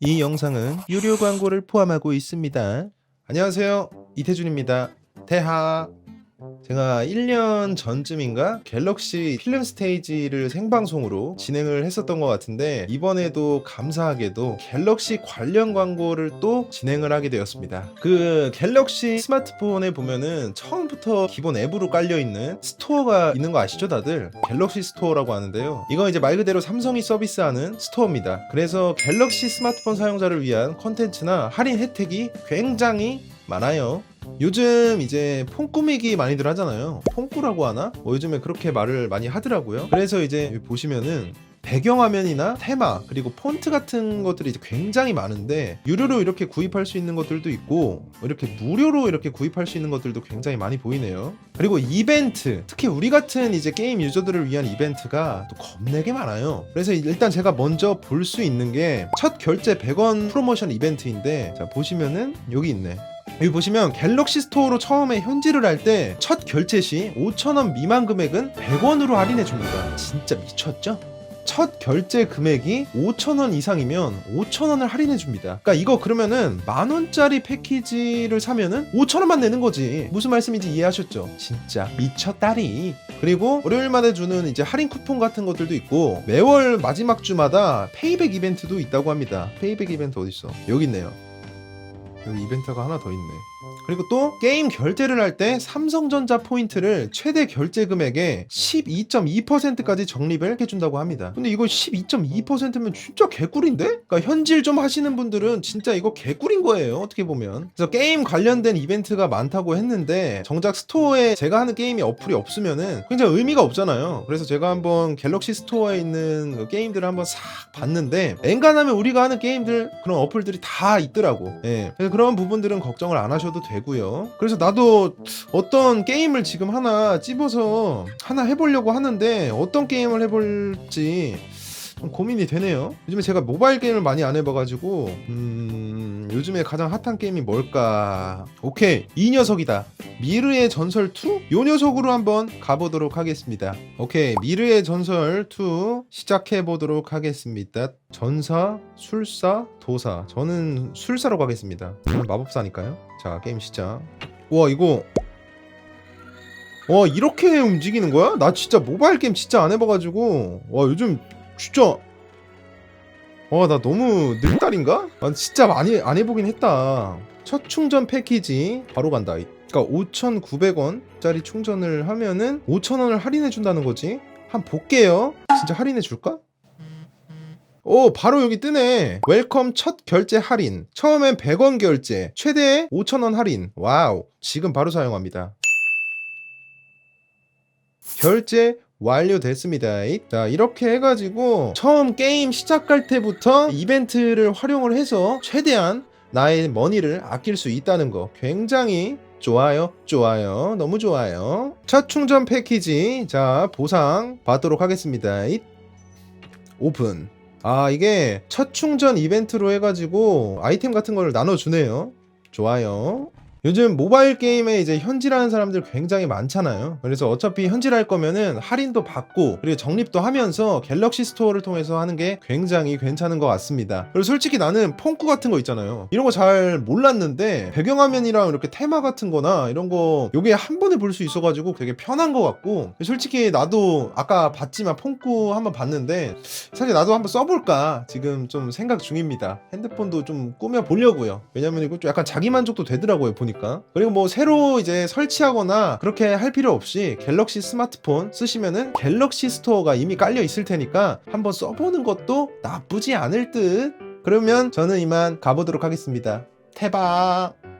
이 영상은 유료 광고를 포함하고 있습니다. 안녕하세요. 이태준입니다. 태하. 제가 1년 전쯤인가 갤럭시 필름 스테이지를 생방송으로 진행을 했었던 것 같은데 이번에도 감사하게도 갤럭시 관련 광고를 또 진행을 하게 되었습니다. 그 갤럭시 스마트폰에 보면은 처음부터 기본 앱으로 깔려 있는 스토어가 있는 거 아시죠 다들? 갤럭시 스토어라고 하는데요. 이건 이제 말 그대로 삼성이 서비스하는 스토어입니다. 그래서 갤럭시 스마트폰 사용자를 위한 컨텐츠나 할인 혜택이 굉장히 많아요. 요즘 이제 폰 꾸미기 많이들 하잖아요. 폰꾸라고 하나? 뭐 요즘에 그렇게 말을 많이 하더라고요. 그래서 이제 보시면은 배경화면이나 테마 그리고 폰트 같은 것들이 이제 굉장히 많은데 유료로 이렇게 구입할 수 있는 것들도 있고 이렇게 무료로 이렇게 구입할 수 있는 것들도 굉장히 많이 보이네요. 그리고 이벤트 특히 우리 같은 이제 게임 유저들을 위한 이벤트가 또 겁나게 많아요. 그래서 일단 제가 먼저 볼 수 있는 게 첫 결제 100원 프로모션 이벤트인데 자 보시면은 여기 있네. 여기 보시면 갤럭시 스토어로 처음에 현질을 할 때 첫 결제 시 5,000원 미만 금액은 100원으로 할인해 줍니다. 진짜 미쳤죠? 첫 결제 금액이 5,000원 이상이면 5,000원을 할인해 줍니다. 그러니까 이거 그러면은 만 원짜리 패키지를 사면은 5,000원만 내는 거지. 무슨 말씀인지 이해하셨죠? 진짜 미쳤다리. 그리고 월요일마다 주는 이제 할인 쿠폰 같은 것들도 있고 매월 마지막 주마다 페이백 이벤트도 있다고 합니다. 페이백 이벤트 어디 있어? 여기 있네요. 여기 이벤트가 하나 더 있네. 그리고 또 게임 결제를 할 때 삼성전자 포인트를 최대 결제 금액의 12.2%까지 적립을 해준다고 합니다. 근데 이거 12.2%면 진짜 개꿀인데? 그러니까 현질 좀 하시는 분들은 진짜 이거 개꿀인 거예요. 어떻게 보면. 그래서 게임 관련된 이벤트가 많다고 했는데 정작 스토어에 제가 하는 게임이 어플이 없으면은 굉장히 의미가 없잖아요. 그래서 제가 한번 갤럭시 스토어에 있는 그 게임들을 한번 싹 봤는데 엔간하면 우리가 하는 게임들 그런 어플들이 다 있더라고. 예. 그래서 그런 부분들은 걱정을 안 하셔도 되고요. 그래서 나도 어떤 게임을 지금 하나 찝어서 하나 해보려고 하는데 어떤 게임을 해볼지 좀 고민이 되네요. 요즘에 제가 모바일 게임을 많이 안 해봐가지고 음 요즘에 가장 핫한 게임이 뭘까? 오케이 이 녀석이다. 미르의 전설 2? 요 녀석으로 한번 가보도록 하겠습니다. 오케이 미르의 전설 2 시작해 보도록 하겠습니다. 전사, 술사, 도사. 저는 술사로 가겠습니다. 마법사니까요. 자 게임 시작. 와 이거 와 이렇게 움직이는 거야? 나 진짜 모바일 게임 진짜 안 해봐가지고 와 요즘 진짜. 와나 너무 늙다린가? 난 진짜 많이 안 해보긴 했다. 첫 충전 패키지 바로 간다. 그러니까 5,900원짜리 충전을 하면은 5,000원을 할인해 준다는 거지. 한번 볼게요. 진짜 할인해 줄까? 오 바로 여기 뜨네. 웰컴 첫 결제 할인. 처음엔 100원 결제. 최대 5,000원 할인. 와우. 지금 바로 사용합니다. 결제 완료됐습니다. 자, 이렇게 해가지고 처음 게임 시작할 때부터 이벤트를 활용을 해서 최대한 나의 머니를 아낄 수 있다는 거 굉장히 좋아요, 좋아요, 너무 좋아요. 첫 충전 패키지, 자, 보상 받도록 하겠습니다. 오픈. 아, 이게 첫 충전 이벤트로 해가지고 아이템 같은 거를 나눠주네요. 좋아요. 요즘 모바일 게임에 이제 현질하는 사람들 굉장히 많잖아요. 그래서 어차피 현질할 거면은 할인도 받고 그리고 적립도 하면서 갤럭시 스토어를 통해서 하는 게 굉장히 괜찮은 것 같습니다. 그리고 솔직히 나는 폰꾸 같은 거 있잖아요. 이런 거 잘 몰랐는데 배경화면이랑 이렇게 테마 같은 거나 이런 거 요게 한 번에 볼 수 있어가지고 되게 편한 것 같고 솔직히 나도 아까 봤지만 폰꾸 한번 봤는데 사실 나도 한번 써볼까 지금 좀 생각 중입니다. 핸드폰도 좀 꾸며 보려고요. 왜냐면 이거 좀 약간 자기 만족도 되더라고요 보니까. 그리고 뭐 새로 이제 설치하거나 그렇게 할 필요 없이 갤럭시 스마트폰 쓰시면은 갤럭시 스토어가 이미 깔려 있을 테니까 한번 써보는 것도 나쁘지 않을 듯. 그러면 저는 이만 가보도록 하겠습니다. 태박.